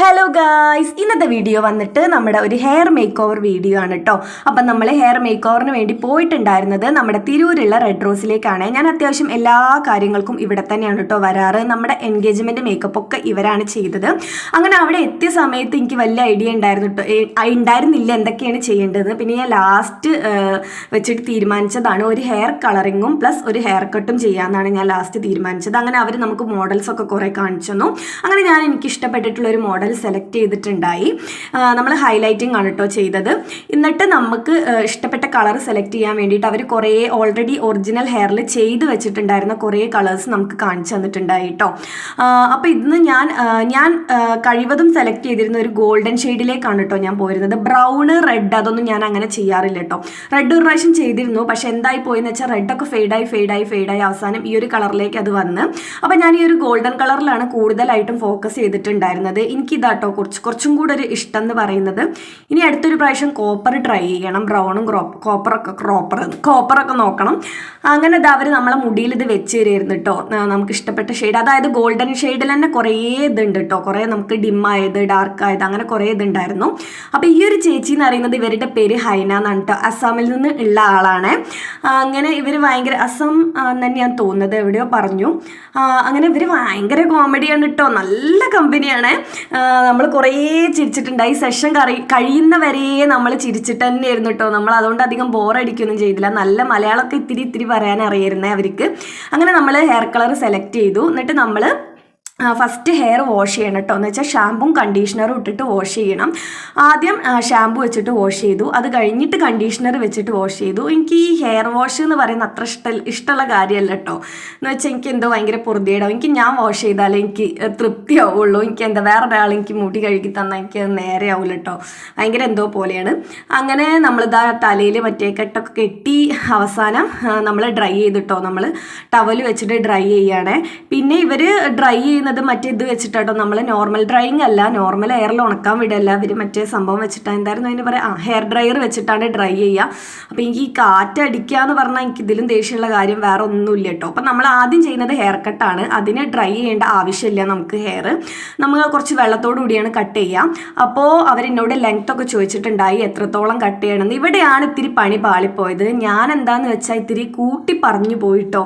Hello guys ഇന്നത്തെ video വന്നിട്ട് നമ്മുടെ ഒരു ഹെയർ മേക്ക് ഓവർ വീഡിയോ ആണ് കേട്ടോ അപ്പം നമ്മൾ ഹെയർ മേക്ക് ഓവറിന് വേണ്ടി പോയിട്ടുണ്ടായിരുന്നത് നമ്മുടെ തിരൂരുള്ള റെഡ് റോസിലേക്കാണ് ഞാൻ അത്യാവശ്യം എല്ലാ കാര്യങ്ങൾക്കും ഇവിടെ തന്നെയാണ് കേട്ടോ വരാറ്. നമ്മുടെ എൻഗേജ്മെന്റ് മേക്കപ്പ് ഒക്കെ ഇവരാണ് ചെയ്തത്. അങ്ങനെ അവിടെ എത്തിയ സമയത്ത് എനിക്ക് വലിയ ഐഡിയ ഉണ്ടായിരുന്നു കേട്ടോ ഉണ്ടായിരുന്നില്ല എന്തൊക്കെയാണ് ചെയ്യേണ്ടത്. പിന്നെ ഞാൻ ലാസ്റ്റ് വെച്ചിട്ട് തീരുമാനിച്ചതാണ് ഒരു ഹെയർ കളറിങ്ങും പ്ലസ് ഒരു ഹെയർ കട്ടും ചെയ്യാമെന്നാണ് ഞാൻ ലാസ്റ്റ് തീരുമാനിച്ചത്. അങ്ങനെ അവർ നമുക്ക് മോഡൽസൊക്കെ കുറേ കാണിച്ചു തന്നു. അങ്ങനെ ഞാൻ എനിക്ക് ഇഷ്ടപ്പെട്ടിട്ടുള്ള ഒരു മോഡൽ സെലക്ട് ചെയ്തിട്ടുണ്ടായി. നമ്മൾ ഹൈലൈറ്റിംഗ് ആണ് കേട്ടോ ചെയ്തത്. എന്നിട്ട് നമുക്ക് ഇഷ്ടപ്പെട്ട കളർ സെലക്ട് ചെയ്യാൻ വേണ്ടിയിട്ട് അവർ കുറേ ഓൾറെഡി ഒറിജിനൽ ഹെയറിൽ ചെയ്ത് വെച്ചിട്ടുണ്ടായിരുന്ന കുറേ കളേഴ്സ് നമുക്ക് കാണിച്ചു തന്നിട്ടുണ്ടായി കേട്ടോ അപ്പോൾ ഇന്ന് ഞാൻ ഞാൻ കഴിവതും സെലക്ട് ചെയ്തിരുന്ന ഒരു ഗോൾഡൻ ഷെയ്ഡിലേക്കാണ് കേട്ടോ ഞാൻ പോയിരുന്നത്. ബ്രൗണ് റെഡ് അതൊന്നും ഞാൻ അങ്ങനെ ചെയ്യാറില്ല കേട്ടോ റെഡ് ഒരു പ്രാവശ്യം ചെയ്തിരുന്നു. പക്ഷേ എന്തായി പോയെന്ന് വെച്ചാൽ റെഡൊക്കെ ഫെയ്ഡായി ഫെയ്ഡായി ഫെയ്ഡായി അവസാനം ഈ ഒരു കളറിലേക്ക് അത് വന്ന്. അപ്പോൾ ഞാൻ ഈ ഒരു ഗോൾഡൻ കളറിലാണ് കൂടുതലായിട്ടും ഫോക്കസ് ചെയ്തിട്ടുണ്ടായിരുന്നത്. എനിക്ക് ഇതാട്ടോ കുറച്ച് കുറച്ചും കൂടെ ഒരു ഇഷ്ടം എന്ന് പറയുന്നത്. ഇനി അടുത്തൊരു പ്രാവശ്യം കോപ്പർ ട്രൈ ചെയ്യണം. ബ്രൗണും കോപ്പറൊക്കെ ക്രോപ്പർ കോപ്പറൊക്കെ നോക്കണം. അങ്ങനെ ഇതാ അവർ നമ്മളെ മുടിയിൽ ഇത് വെച്ച് തരുമായിരുന്നു കേട്ടോ നമുക്ക് ഇഷ്ടപ്പെട്ട ഷെയ്ഡ് അതായത് ഗോൾഡൻ ഷെയ്ഡിൽ തന്നെ കുറേ ഇതുണ്ട് കേട്ടോ കുറേ നമുക്ക് ഡിം ആയത് ഡാർക്ക് ആയത് അങ്ങനെ കുറേ ഇതുണ്ടായിരുന്നു. അപ്പോൾ ഈ ഒരു ചേച്ചി എന്ന് പറയുന്നത് ഇവരുടെ പേര് ഹൈന എന്നാണ് കേട്ടോ അസ്സാമിൽ നിന്ന് ഉള്ള ആളാണ്. അങ്ങനെ ഇവർ ഭയങ്കര അസം തന്നെയാണ് തോന്നുന്നത്. എവിടെയോ പറഞ്ഞു. അങ്ങനെ ഇവർ ഭയങ്കര കോമഡിയാണ് കേട്ടോ നല്ല കമ്പനിയാണ് നമ്മൾ കുറേ ചിരിച്ചിട്ടുണ്ട്. ഈ സെഷൻ കറി കഴിയുന്നവരെ നമ്മൾ ചിരിച്ചിട്ട് തന്നെയായിരുന്നു കേട്ടോ നമ്മൾ അതുകൊണ്ട് അധികം ബോറടിക്കൊന്നും ചെയ്തില്ല. നല്ല മലയാളമൊക്കെ ഇത്തിരി ഇത്തിരി പറയാൻ അറിയായിരുന്നേ അവർക്ക്. അങ്ങനെ നമ്മൾ ഹെയർ കളർ സെലക്ട് ചെയ്തു. എന്നിട്ട് നമ്മൾ ഫസ്റ്റ് ഹെയർ വാഷ് ചെയ്യണം കേട്ടോ എന്ന് വെച്ചാൽ ഷാമ്പും കണ്ടീഷണറും ഇട്ടിട്ട് വാഷ് ചെയ്യണം. ആദ്യം ഷാമ്പു വെച്ചിട്ട് വാഷ് ചെയ്തു. അത് കഴിഞ്ഞിട്ട് കണ്ടീഷണർ വെച്ചിട്ട് വാഷ് ചെയ്തു. എനിക്ക് ഈ ഹെയർ വാഷ് എന്ന് പറയുന്ന അത്ര ഇഷ്ട ഇഷ്ടമുള്ള കാര്യമല്ല കേട്ടോ എന്ന് വെച്ചാൽ എനിക്ക് എന്തോ ഭയങ്കര പൊറുതിയിടാവും. എനിക്ക് ഞാൻ വാഷ് ചെയ്താലേ എനിക്ക് തൃപ്തിയാവുള്ളൂ. എനിക്ക് എന്താ വേറെ ഒരാൾ എനിക്ക് മുടി കഴുകി തന്നാൽ എനിക്ക് നേരെ ആവില്ല കേട്ടോ ഭയങ്കര എന്തോ പോലെയാണ്. അങ്ങനെ നമ്മളിതാ തലയിൽ മറ്റേ കെട്ടൊക്കെ കെട്ടി അവസാനം നമ്മൾ ഡ്രൈ ചെയ്തിട്ടോ നമ്മൾ ടവൽ വെച്ചിട്ട് ഡ്രൈ ചെയ്യുകയാണ് പിന്നെ ഇവർ ഡ്രൈ ചെയ്യുന്നത് മറ്റേ ഇത് വെച്ചിട്ടാട്ടോ. നമ്മൾ നോർമൽ ഡ്രൈയിങ് അല്ല നോർമൽ എയറിൽ ഉണക്കാൻ വിടല്ല. ഇവർ മറ്റേ സംഭവം വെച്ചിട്ടാണ് എന്തായിരുന്നു അതിന് പറയാം? ആ ഹെയർ ഡ്രയർ വെച്ചിട്ടാണ് ഡ്രൈ ചെയ്യുക അപ്പോൾ എനിക്ക് ഈ കാറ്റ് അടിക്കുക എന്ന് പറഞ്ഞാൽ എനിക്ക് ഇതിലും ദേഷ്യമുള്ള കാര്യം വേറെ ഒന്നുമില്ല കേട്ടോ അപ്പം നമ്മൾ ആദ്യം ചെയ്യുന്നത് ഹെയർ കട്ടാണ് അതിനെ ഡ്രൈ ചെയ്യേണ്ട ആവശ്യമില്ല നമുക്ക് ഹെയർ നമ്മൾ കുറച്ച് വെള്ളത്തോടു കൂടിയാണ് കട്ട് ചെയ്യുക അപ്പോൾ അവരെന്നോട് ലെങ്ത് ഒക്കെ ചോദിച്ചിട്ടുണ്ടായി എത്രത്തോളം കട്ട് ചെയ്യണമെന്ന് ഇവിടെയാണ് ഇത്തിരി പണി പാളിപ്പോയത്. ഞാൻ എന്താന്ന് വെച്ചാൽ ഇത്തിരി കൂട്ടി പറഞ്ഞു പോയിട്ടോ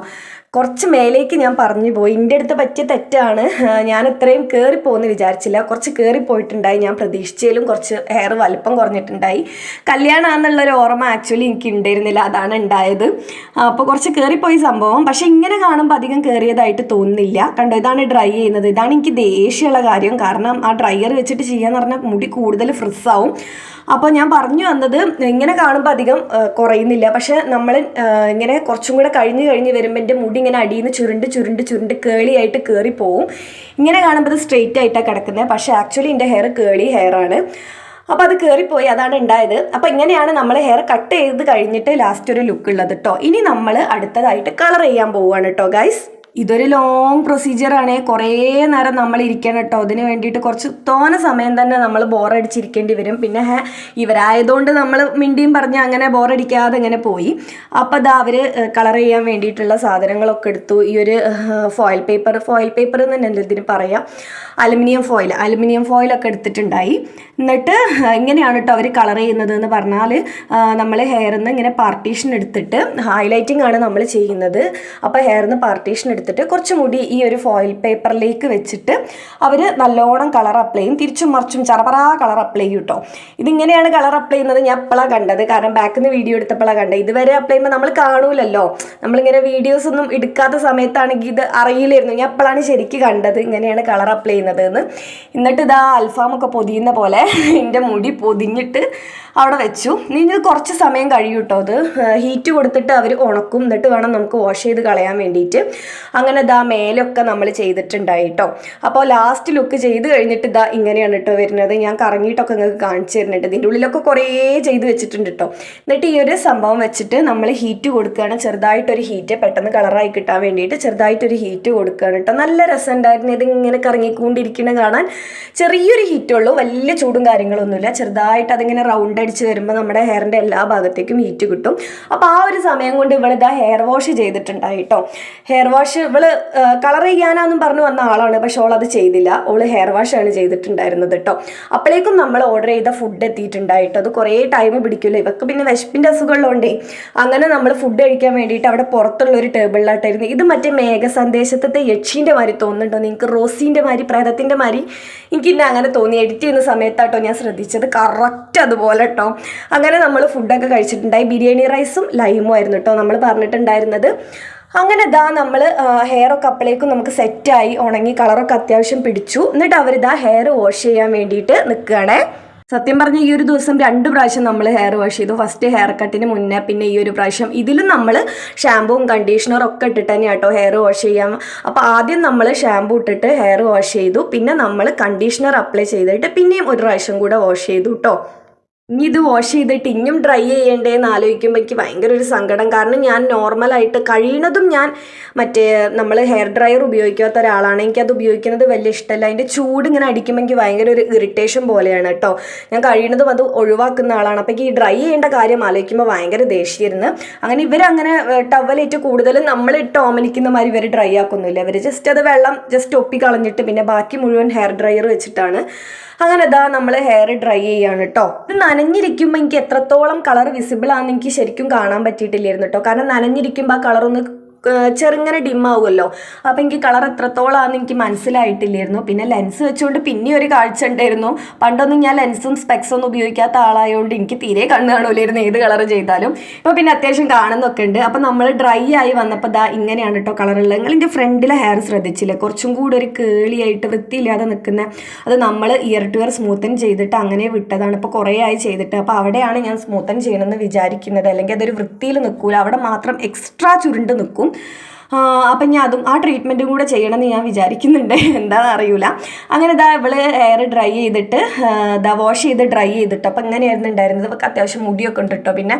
കുറച്ച് മേലേക്ക് ഞാൻ പറഞ്ഞു പോയി. എന്റെ അടുത്ത് പറ്റിയ തെറ്റാണ്. ഞാൻ ഇത്രയും കയറിപ്പോകുമെന്ന് വിചാരിച്ചില്ല. കുറച്ച് കയറിപ്പോയിട്ടുണ്ടായി ഞാൻ പ്രതീക്ഷിച്ചതിലും കുറച്ച് ഹെയർ വലിപ്പം കുറഞ്ഞിട്ടുണ്ടായി. കല്യാണമാണെന്നുള്ളൊരു ഓർമ്മ ആക്ച്വലി എനിക്ക് ഉണ്ടായിരുന്നില്ല അതാണ് ഉണ്ടായത് അപ്പോൾ കുറച്ച് കയറിപ്പോയി സംഭവം. പക്ഷേ ഇങ്ങനെ കാണുമ്പോൾ അധികം കയറിയതായിട്ട് തോന്നുന്നില്ല. കണ്ടോ ഇതാണ് ഡ്രൈ ചെയ്യുന്നത്. ഇതാണ് എനിക്ക് ദേഷ്യമുള്ള കാര്യം. കാരണം ആ ഡ്രയർ വെച്ചിട്ട് ചെയ്യാന്ന് പറഞ്ഞാൽ മുടി കൂടുതൽ ഫ്രിസ്സാവും അപ്പോൾ ഞാൻ പറഞ്ഞു വന്നത് ഇങ്ങനെ കാണുമ്പോൾ അധികം കുറയുന്നില്ല. പക്ഷേ നമ്മൾ ഇങ്ങനെ കുറച്ചും കൂടെ കഴിഞ്ഞ് കഴിഞ്ഞ് വരുമ്പോൾ എന്റെ മുടി ഇങ്ങനെ അടിയിൽ നിന്ന് ചുരുണ്ട് ചുരുണ്ട് ചുരുണ്ട് കേളി ആയിട്ട് കയറി പോവും. ഇങ്ങനെ കാണുമ്പോൾ അത് സ്ട്രെയിറ്റ് ആയിട്ടാണ് കിടക്കുന്നത് പക്ഷേ ആക്ച്വലി എന്റെ ഹെയർ കേളി ഹെയർ ആണ്. അപ്പോൾ അത് കയറിപ്പോയി അതാണ് ഉണ്ടായത് അപ്പോൾ ഇങ്ങനെയാണ് നമ്മൾ ഹെയർ കട്ട് ചെയ്ത് കഴിഞ്ഞിട്ട് ലാസ്റ്റ് ഒരു ലുക്ക് ഉള്ളത് കേട്ടോ ഇനി നമ്മൾ അടുത്തതായിട്ട് കളർ ചെയ്യാൻ പോവുകയാണ് കേട്ടോ ഗൈസ് ഇതൊരു ലോങ് പ്രൊസീജിയറാണേ കുറേ നേരം നമ്മൾ ഇരിക്കണം കേട്ടോ. അതിന് വേണ്ടിയിട്ട് കുറച്ച് തോന സമയം തന്നെ നമ്മൾ ബോറടിച്ചിരിക്കേണ്ടി വരും. പിന്നെ ഇവരായതുകൊണ്ട് നമ്മൾ മിണ്ടിയും പറഞ്ഞ് അങ്ങനെ ബോറടിക്കാതെ ഇങ്ങനെ പോയി. അപ്പോൾ അതാ അവർ കളർ ചെയ്യാൻ വേണ്ടിയിട്ടുള്ള സാധനങ്ങളൊക്കെ എടുത്തു. ഈ ഒരു ഫോയിൽ പേപ്പർ ഫോയിൽ പേപ്പർ എന്ന് തന്നെ ഇതിന് പറയാം. അലുമിനിയം ഫോയിൽ അലുമിനിയം ഫോയിലൊക്കെ എടുത്തിട്ടുണ്ടായി. എന്നിട്ട് ഇങ്ങനെയാണ് കേട്ടോ അവർ കളർ ചെയ്യുന്നത് എന്ന് പറഞ്ഞാൽ നമ്മൾ ഹെയറിൽ നിന്ന് ഇങ്ങനെ പാർട്ടീഷൻ എടുത്തിട്ട് ഹൈലൈറ്റിംഗ് ആണ് നമ്മൾ ചെയ്യുന്നത്. അപ്പോൾ ഹെയറിൽ നിന്ന് പാർട്ടീഷൻ എടുത്തിട്ട് കുറച്ച് മുടി ഈ ഒരു ഫോയിൽ പേപ്പറിലേക്ക് വെച്ചിട്ട് അവർ നല്ലോണം കളർ അപ്ലൈ ചെയ്യും. തിരിച്ചും മറിച്ചും ചറപറാ കളർ അപ്ലൈ ചെയ്യും കേട്ടോ ഇതിങ്ങനെയാണ് കളർ അപ്ലൈ ചെയ്യുന്നത് ഞാൻ എപ്പോഴാണ് കണ്ടത്. കാരണം ബാക്കിൽ നിന്ന് വീഡിയോ എടുത്തപ്പോഴാണ് കണ്ടത്. ഇതുവരെ അപ്ലൈ ചെയ്യുമ്പോൾ നമ്മൾ കാണൂലല്ലോ. നമ്മളിങ്ങനെ വീഡിയോസ് ഒന്നും എടുക്കാത്ത സമയത്താണെങ്കിൽ ഇത് അറിയില്ലായിരുന്നു. ഞാൻ എപ്പോഴാണ് ശരിക്കും കണ്ടത് ഇങ്ങനെയാണ് കളർ അപ്ലൈ ചെയ്യുന്നത് എന്ന് എന്നിട്ട് ഇതാ അൽഫാമൊക്കെ പൊതിയുന്ന പോലെ എന്റെ മുടി പൊതിഞ്ഞിട്ട് അവിടെ വെച്ചു. ഇനി കുറച്ച് സമയം കഴിയും കേട്ടോ അത് ഹീറ്റ് കൊടുത്തിട്ട് അവർ ഉണക്കും. എന്നിട്ട് വേണം നമുക്ക് വാഷ് ചെയ്ത് കളയാൻ വേണ്ടിയിട്ട്. അങ്ങനെ ഇതാ മേലൊക്കെ നമ്മൾ ചെയ്തിട്ടുണ്ടായി കേട്ടോ അപ്പോൾ ലാസ്റ്റ് ലുക്ക് ചെയ്ത് കഴിഞ്ഞിട്ട് ഇതാ ഇങ്ങനെയാണ് കേട്ടോ വരുന്നത്. ഞാൻ കറങ്ങിയിട്ടൊക്കെ നിങ്ങൾക്ക് കാണിച്ചു തരുന്നുണ്ട്. ഇതിന്റെ ഉള്ളിലൊക്കെ കുറേ ചെയ്ത് വെച്ചിട്ടുണ്ട് കേട്ടോ എന്നിട്ട് ഈ ഒരു സംഭവം വെച്ചിട്ട് നമ്മൾ ഹീറ്റ് കൊടുക്കുകയാണ്. ചെറുതായിട്ടൊരു ഹീറ്റ് പെട്ടെന്ന് കളറായി കിട്ടാൻ വേണ്ടിയിട്ട് ചെറുതായിട്ടൊരു ഹീറ്റ് കൊടുക്കുകയാണ് കേട്ടോ നല്ല രസം ഉണ്ടായിരുന്നു ഇത് ഇങ്ങനെ കറങ്ങിക്കൊണ്ടിരിക്കുന്നത് കാണാൻ ചെറിയൊരു ഹീറ്റുള്ളൂ വലിയ ചൂടും കാര്യങ്ങളൊന്നുമില്ല. ചെറുതായിട്ട് അതിങ്ങനെ റൗണ്ട് അടിച്ച് വരുമ്പോൾ നമ്മുടെ ഹെയറിന്റെ എല്ലാ ഭാഗത്തേക്കും ഹീറ്റ് കിട്ടും. അപ്പോൾ ആ ഒരു സമയം കൊണ്ട് ഇവളിതാ ഹെയർ വാഷ് ചെയ്തിട്ടുണ്ടായി കേട്ടോ ഹെയർ വാഷ് ഇവൾ കളർ ചെയ്യാനാന്നും പറഞ്ഞു വന്ന ആളാണ് പക്ഷെ ഓൾ അത് ചെയ്തില്ല. ഓൾ ഹെയർ വാഷ് ആണ് ചെയ്തിട്ടുണ്ടായിരുന്നത് കേട്ടോ അപ്പോഴേക്കും നമ്മൾ ഓർഡർ ചെയ്ത ഫുഡ് എത്തിയിട്ടുണ്ടായിട്ട് അത് കുറേ ടൈം പിടിക്കില്ല ഇവക്ക് പിന്നെ വിശപ്പിന്റെ അസുഖമുള്ളതുകൊണ്ടേ അങ്ങനെ നമ്മൾ ഫുഡ് കഴിക്കാൻ വേണ്ടിയിട്ട് അവിടെ പുറത്തുള്ള ഒരു ടേബിളിലായിട്ടായിരുന്നു ഇത് മറ്റേ മേഘ സന്ദേശത്തെ യക്ഷീന്റെ മാതിരി തോന്നുന്നുണ്ടോ? നിങ്ങൾക്ക് റോസീന്റെ മാതിരി പ്രേതത്തിന്റെ മാതിരി? എനിക്ക് ഇന്നെ അങ്ങനെ തോന്നി. എഡിറ്റ് ചെയ്യുന്ന സമയത്താട്ടോ ഞാൻ ശ്രദ്ധിച്ചത്. കറക്റ്റ് അതുപോലെ കേട്ടോ അങ്ങനെ നമ്മൾ ഫുഡൊക്കെ കഴിച്ചിട്ടുണ്ടായി. ബിരിയാണി റൈസും ലൈമും ആയിരുന്നു കേട്ടോ നമ്മൾ പറഞ്ഞിട്ടുണ്ടായിരുന്നത്. അങ്ങനെ ഇതാ നമ്മൾ ഹെയറൊക്കെ അപ്പോഴേക്കും നമുക്ക് സെറ്റായി ഉണങ്ങി കളറൊക്കെ അത്യാവശ്യം പിടിച്ചു. എന്നിട്ട് അവരിതാ ഹെയർ വാഷ് ചെയ്യാൻ വേണ്ടിയിട്ട് നിൽക്കുകയാണേ സത്യം പറഞ്ഞ ഈ ഒരു ദിവസം രണ്ട് പ്രാവശ്യം നമ്മൾ ഹെയർ വാഷ് ചെയ്തു. ഫസ്റ്റ് ഹെയർ കട്ടിന് മുന്നേ പിന്നെ ഈ ഒരു പ്രാവശ്യം. ഇതിലും നമ്മൾ ഷാമ്പുവും കണ്ടീഷണറും ഒക്കെ ഇട്ടിട്ട് തന്നെ കേട്ടോ ഹെയർ വാഷ് ചെയ്യാം അപ്പോൾ ആദ്യം നമ്മൾ ഷാമ്പു ഇട്ടിട്ട് ഹെയർ വാഷ് ചെയ്തു. പിന്നെ നമ്മൾ കണ്ടീഷണർ അപ്ലൈ ചെയ്തിട്ട് പിന്നെയും ഒരു പ്രാവശ്യം കൂടെ വാഷ് ചെയ്തു കേട്ടോ ഇനി ഇത് വാഷ് ചെയ്തിട്ട് ഇനിയും ഡ്രൈ ചെയ്യേണ്ടേന്ന് ആലോചിക്കുമ്പോൾ എനിക്ക് ഭയങ്കര ഒരു സങ്കടം. കാരണം ഞാൻ നോർമലായിട്ട് കഴിയണതും ഞാൻ മറ്റേ നമ്മൾ ഹെയർ ഡ്രയർ ഉപയോഗിക്കാത്ത ഒരാളാണ്. എനിക്കത് ഉപയോഗിക്കുന്നത് വലിയ ഇഷ്ടമല്ല. അതിന്റെ ചൂട് ഇങ്ങനെ അടിക്കുമ്പോൾ എനിക്ക് ഭയങ്കര ഒരു ഇറിറ്റേഷൻ പോലെയാണ് കേട്ടോ. ഞാൻ കഴിയണതും അത് ഒഴിവാക്കുന്ന ആളാണ്. അപ്പോൾ ഈ ഡ്രൈ ചെയ്യേണ്ട കാര്യം ആലോചിക്കുമ്പോൾ ഭയങ്കര ദേഷ്യമായിരുന്നു. അങ്ങനെ ഇവരങ്ങനെ ടവലേറ്റ് കൂടുതലും നമ്മൾ ഇട്ട് ഓമനിക്കുന്ന മാതിരി ഇവർ ഡ്രൈ ആക്കുന്നില്ല ഇവർ ജസ്റ്റ് അത് വെള്ളം ജസ്റ്റ് ഒപ്പി കളഞ്ഞിട്ട് പിന്നെ ബാക്കി മുഴുവൻ ഹെയർ ഡ്രയർ വെച്ചിട്ടാണ്. അങ്ങനെ ഇതാ നമ്മൾ ഹെയർ ഡ്രൈ ചെയ്യാണ് കേട്ടോ. ഇത് നനഞ്ഞിരിക്കുമ്പോൾ എനിക്ക് എത്രത്തോളം കളർ വിസിബിൾ ആണെന്ന് എനിക്ക് ശരിക്കും കാണാൻ പറ്റിയിട്ടില്ലായിരുന്നു കേട്ടോ കാരണം നനഞ്ഞിരിക്കുമ്പോൾ ആ കളറൊന്ന് ചെറുങ്ങനെ ഡിം ആവുമല്ലോ. അപ്പം എനിക്ക് കളർ എത്രത്തോളാണെന്ന് എനിക്ക് മനസ്സിലായിട്ടില്ലായിരുന്നു. പിന്നെ ലെൻസ് വെച്ചുകൊണ്ട് പിന്നെ ഒരു കാഴ്ച ഉണ്ടായിരുന്നു. പണ്ടൊന്നും ഞാൻ ലെൻസും സ്പെക്സും ഒന്നും ഉപയോഗിക്കാത്ത ആളായതുകൊണ്ട് എനിക്ക് തീരെ കണ്ണ് കാണൂലായിരുന്നു ഏത് കളർ ചെയ്താലും. ഇപ്പോൾ പിന്നെ അത്യാവശ്യം കാണുന്നൊക്കെ ഉണ്ട്. അപ്പോൾ നമ്മൾ ഡ്രൈ ആയി വന്നപ്പോൾ ദാ ഇങ്ങനെയാണ് കേട്ടോ കളറുള്ളത് നിങ്ങൾ എന്റെ ഫ്രണ്ടിലെ ഹെയർ ശ്രദ്ധിച്ചില്ലേ? കുറച്ചും കൂടി ഒരു കേളിയായിട്ട് വൃത്തിയില്ലാതെ നിൽക്കുന്ന അത് നമ്മൾ ഇയർ ടു ഇയർ സ്മൂത്തൻ ചെയ്തിട്ട് അങ്ങനെ വിട്ടതാണ്. ഇപ്പോൾ കുറേ ആയി ചെയ്തിട്ട്. അപ്പോൾ അവിടെയാണ് ഞാൻ സ്മൂത്തൻ ചെയ്യണമെന്ന് വിചാരിക്കുന്നത്. അല്ലെങ്കിൽ അതൊരു വൃത്തിയിൽ നിൽക്കൂല അവിടെ മാത്രം എക്സ്ട്രാ ചുരുണ്ട് നിൽക്കും അപ്പം ഞാൻ അതും ആ ട്രീറ്റ്മെന്റും കൂടെ ചെയ്യണമെന്ന് ഞാൻ വിചാരിക്കുന്നുണ്ട്. എന്താണെന്ന് അറിയില്ല അങ്ങനെ ഇതാ ഇവൾ ഹെയർ ഡ്രൈ ചെയ്തിട്ട് ഇതാ വാഷ് ചെയ്ത് ഡ്രൈ ചെയ്തിട്ട് അപ്പം ഇങ്ങനെയായിരുന്നു ഉണ്ടായിരുന്നത്. ഇവൾക്ക് അത്യാവശ്യം മുടിയൊക്കെ ഉണ്ട് കേട്ടോ പിന്നെ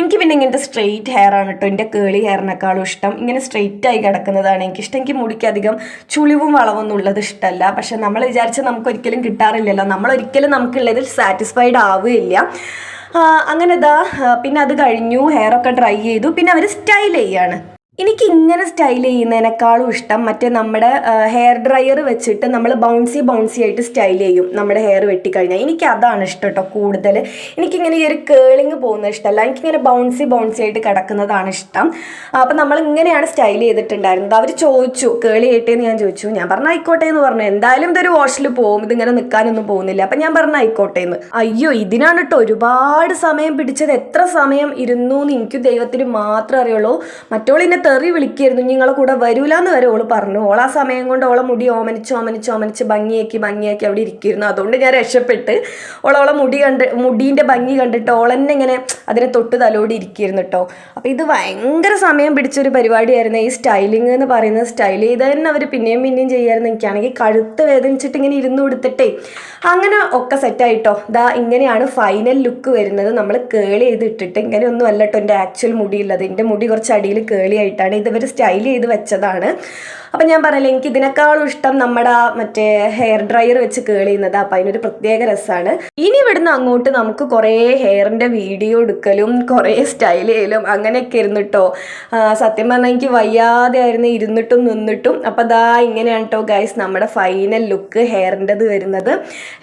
എനിക്ക് പിന്നെ ഇങ്ങനത്തെ സ്ട്രെയിറ്റ് ഹെയർ ആണ് കേട്ടോ എന്റെ കേളി ഹെയറിനേക്കാളും ഇഷ്ടം. ഇങ്ങനെ സ്ട്രെയിറ്റ് ആയി കിടക്കുന്നതാണ് എനിക്കിഷ്ടം എനിക്ക് മുടിക്ക് അധികം ചുളിവും വളവൊന്നും ഉള്ളത് ഇഷ്ടമല്ല പക്ഷെ നമ്മൾ വിചാരിച്ച് നമുക്കൊരിക്കലും കിട്ടാറില്ലല്ലോ. നമ്മൾ ഒരിക്കലും നമുക്കുള്ളതിൽ സാറ്റിസ്ഫൈഡ് ആവുകയില്ല. അങ്ങനെ ഇതാ പിന്നെ അത് കഴിഞ്ഞു. ഹെയറൊക്കെ ഡ്രൈ ചെയ്തു. പിന്നെ അവർ സ്റ്റൈൽ ചെയ്യാണ്. എനിക്ക് ഇങ്ങനെ സ്റ്റൈൽ ചെയ്യുന്നതിനേക്കാളും ഇഷ്ടം മറ്റേ നമ്മുടെ ഹെയർ ഡ്രയർ വെച്ചിട്ട് നമ്മൾ ബൗൺസി ബൗൺസി ആയിട്ട് സ്റ്റൈൽ ചെയ്യും നമ്മുടെ ഹെയർ വെട്ടിക്കഴിഞ്ഞാൽ. എനിക്ക് അതാണ് ഇഷ്ടം കേട്ടോ കൂടുതൽ എനിക്കിങ്ങനെ ഈ ഒരു കേളിങ് പോകുന്നത് ഇഷ്ടമല്ല. എനിക്കിങ്ങനെ ബൗൺസി ബൗൺസി ആയിട്ട് കിടക്കുന്നതാണ് ഇഷ്ടം. അപ്പം നമ്മൾ ഇങ്ങനെയാണ് സ്റ്റൈൽ ചെയ്തിട്ടുണ്ടായിരുന്നത്. അവർ ചോദിച്ചു കേളി ആയിട്ടേന്ന് ഞാൻ ചോദിച്ചു. ഞാൻ പറഞ്ഞു ആയിക്കോട്ടെ എന്ന് പറഞ്ഞു. എന്തായാലും ഇതൊരു വാഷിൽ പോകും. ഇതിങ്ങനെ നിൽക്കാനൊന്നും പോകുന്നില്ല. അപ്പം ഞാൻ പറഞ്ഞു ആയിക്കോട്ടെ എന്ന്. അയ്യോ ഇതിനാണ് കേട്ടോ ഒരുപാട് സമയം പിടിച്ചത്. എത്ര സമയം ഇരുന്നു എന്ന് എനിക്ക് ദൈവത്തിന് മാത്രമേ അറിയുള്ളൂ. മറ്റോളിനെ തെറി വിളിക്കായിരുന്നു. നിങ്ങളെ കൂടെ വരൂലെന്ന് വരെ ഓൾ പറഞ്ഞു. ഓൾ ആ സമയം കൊണ്ട് ഓളെ മുടി ഓമനിച്ച് ഓമനിച്ച് ഓമനിച്ച് ഭംഗിയാക്കി ഭംഗിയാക്കി അവിടെ ഇരിക്കുന്നു അതുകൊണ്ട് ഞാൻ രക്ഷപ്പെട്ട് ഓളോളെ മുടി കണ്ട് മുടീന്റെ ഭംഗി കണ്ടിട്ട് ഓളെന്നെ ഇങ്ങനെ അതിനെ തൊട്ട് തലോടി ഇരിക്കുന്നു കേട്ടോ. അപ്പോൾ ഇത് ഭയങ്കര സമയം പിടിച്ചൊരു പരിപാടിയായിരുന്നു. ഈ സ്റ്റൈലിംഗ് എന്ന് പറയുന്ന സ്റ്റൈൽ ചെയ്ത് തന്നെ അവർ പിന്നെയും പിന്നെയും ചെയ്യായിരുന്നു. എനിക്കാണെങ്കിൽ കഴുത്ത് വേദനിച്ചിട്ട് ഇങ്ങനെ ഇരുന്ന് കൊടുത്തിട്ടേ അങ്ങനെ ഒക്കെ സെറ്റായിട്ടോ ദാ ഇങ്ങനെയാണ് ഫൈനൽ ലുക്ക് വരുന്നത്. നമ്മൾ കേളി ചെയ്ത് ഇട്ടിട്ട് ഇങ്ങനെ ഒന്നും അല്ല കേട്ടോ എന്റെ ആക്ച്വൽ മുടിയുള്ളത് എന്റെ മുടി കുറച്ച് അടിയിൽ കേളിയായിട്ടാണ് ഇത് സ്റ്റൈൽ ചെയ്ത് വെച്ചതാണ്. അപ്പം ഞാൻ പറഞ്ഞില്ല എനിക്ക് ഇതിനേക്കാളും ഇഷ്ടം നമ്മുടെ ആ മറ്റേ ഹെയർ ഡ്രയർ വെച്ച് കേൾ ചെയ്യുന്നത്. അപ്പം അതിനൊരു പ്രത്യേക രസമാണ് ഇനി ഇവിടുന്ന് അങ്ങോട്ട് നമുക്ക് കുറേ ഹെയറിന്റെ വീഡിയോ എടുക്കലും കുറേ സ്റ്റൈൽ ചെയ്യലും അങ്ങനെയൊക്കെ ഇരുന്നു കേട്ടോ സത്യം പറഞ്ഞാൽ എനിക്ക് വയ്യാതെ ആയിരുന്നു ഇരുന്നിട്ടും നിന്നിട്ടും. അപ്പം ദാ ഇങ്ങനെയാണ് കേട്ടോ ഗൈസ് നമ്മുടെ ഫൈനൽ ലുക്ക് ഹെയറിന്റെത് വരുന്നത്.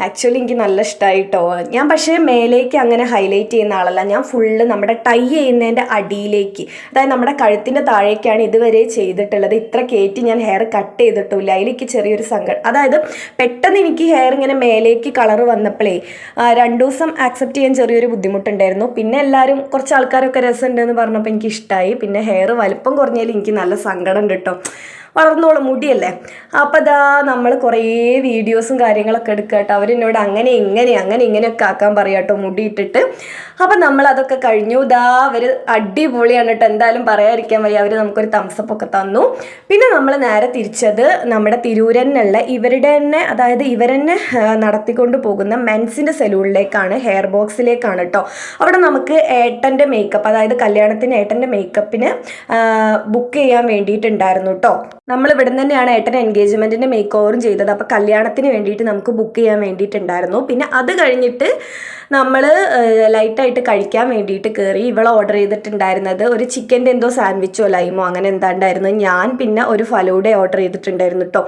ആക്ച്വലി എനിക്ക് നല്ല ഇഷ്ടമായി കേട്ടോ ഞാൻ പക്ഷേ മേലേക്ക് അങ്ങനെ ഹൈലൈറ്റ് ചെയ്യുന്ന ആളല്ല. ഞാൻ ഫുള്ള് നമ്മുടെ ടൈ ചെയ്യുന്നതിന്റെ അടിയിലേക്ക് അതായത് നമ്മുടെ കഴുത്തിന്റെ താഴേക്കാണ് ഇതുവരെ ചെയ്തിട്ടുള്ളത്. ഇത്ര കയറ്റി ഞാൻ ഹെയർ കട്ട് ചെയ്തിട്ടില്ല. അതിലേക്ക് ചെറിയൊരു സങ്കടം. അതായത് പെട്ടെന്ന് എനിക്ക് ഹെയർ ഇങ്ങനെ മേലേക്ക് കളർ വന്നപ്പോഴേ രണ്ടു ദിവസം ആക്സെപ്റ്റ് ചെയ്യാൻ ചെറിയൊരു ബുദ്ധിമുട്ടുണ്ടായിരുന്നു. പിന്നെ എല്ലാവരും കുറച്ച് ആൾക്കാരൊക്കെ രസമുണ്ടെന്ന് പറഞ്ഞപ്പോൾ എനിക്ക് ഇഷ്ടമായി പിന്നെ ഹെയർ വലിപ്പം കുറഞ്ഞാൽ എനിക്ക് നല്ല സങ്കടം ഉണ്ട് കേട്ടോ. വളർന്നോളും മുടിയല്ലേ? അപ്പം അതാ നമ്മൾ കുറേ വീഡിയോസും കാര്യങ്ങളൊക്കെ എടുക്കുക കേട്ടോ അവരെന്നോട് അങ്ങനെ ഇങ്ങനെ അങ്ങനെ ഇങ്ങനെയൊക്കെ ആക്കാൻ പറയാം കേട്ടോ മുടി ഇട്ടിട്ട്. അപ്പം നമ്മൾ അതൊക്കെ കഴിഞ്ഞു. ഇതാ അവർ അടിപൊളിയാണ് കേട്ടോ എന്തായാലും പറയാതിരിക്കാൻ വയ്യ. അവർ നമുക്കൊരു തംസപ്പ് ഒക്കെ തന്നു. പിന്നെ നമ്മൾ നേരെ തിരിച്ചത് നമ്മുടെ തിരൂരന്നുള്ള ഇവരുടെ തന്നെ അതായത് ഇവരെന്നെ നടത്തിക്കൊണ്ട് പോകുന്ന മെൻസിന്റെ സെലൂണിലേക്കാണ് ഹെയർ ബോക്സിലേക്കാണ് കേട്ടോ അവിടെ നമുക്ക് ഏട്ടന്റെ മേക്കപ്പ് അതായത് കല്യാണത്തിന് ഏട്ടന്റെ മേക്കപ്പിന് ബുക്ക് ചെയ്യാൻ വേണ്ടിയിട്ടുണ്ടായിരുന്നു കേട്ടോ നമ്മൾ ഇവിടെ തന്നെയാണ് ഏട്ടൻ എൻഗേജ്മെന്റിന്റെ മേക്ക് ഓവറും ചെയ്തത്. അപ്പോൾ കല്യാണത്തിന് വേണ്ടിയിട്ട് നമുക്ക് ബുക്ക് ചെയ്യാൻ വേണ്ടിയിട്ടുണ്ടായിരുന്നു. പിന്നെ അത് കഴിഞ്ഞിട്ട് നമ്മൾ ലൈറ്റായിട്ട് കഴിക്കാൻ വേണ്ടിയിട്ട് കയറി ഇവൾ ഓർഡർ ചെയ്തിട്ടുണ്ടായിരുന്നത് ഒരു ചിക്കന്റെ എന്തോ സാൻഡ്വിച്ചോ ലൈമോ അങ്ങനെ എന്താണ്ടായിരുന്നു. ഞാൻ പിന്നെ ഒരു ഫലൂടെ ഓർഡർ ചെയ്തിട്ടുണ്ടായിരുന്നു കേട്ടോ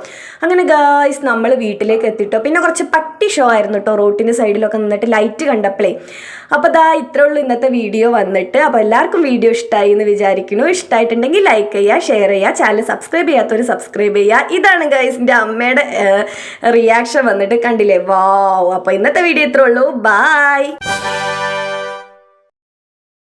അങ്ങനെ ഗായ്സ് നമ്മൾ വീട്ടിലേക്ക് എത്തിട്ടോ. പിന്നെ കുറച്ച് പട്ടി ഷോ ആയിരുന്നു കേട്ടോ റോട്ടിന്റെ സൈഡിലൊക്കെ നിന്നിട്ട് ലൈറ്റ് കണ്ടപ്പോഴേ അപ്പോൾ ദാ ഇത്രേ ഉള്ളൂ ഇന്നത്തെ വീഡിയോ വന്നിട്ട്. അപ്പോൾ എല്ലാവർക്കും വീഡിയോ ഇഷ്ടമായി എന്ന് വിചാരിക്കുന്നു. ഇഷ്ടമായിട്ടുണ്ടെങ്കിൽ ലൈക്ക് ചെയ്യുക ഷെയർ ചെയ്യുക. ചാനൽ സബ്സ്ക്രൈബ് ചെയ്യാത്തവർ സബ്സ്ക്രൈബ് ചെയ്യുക. ഇതാണ് ഗായ്സിന്റെ അമ്മയുടെ റിയാക്ഷൻ വന്നിട്ട് കണ്ടില്ലേ? വാവ് അപ്പോൾ ഇന്നത്തെ വീഡിയോ ഇത്രേ ഉള്ളൂ. ബായ്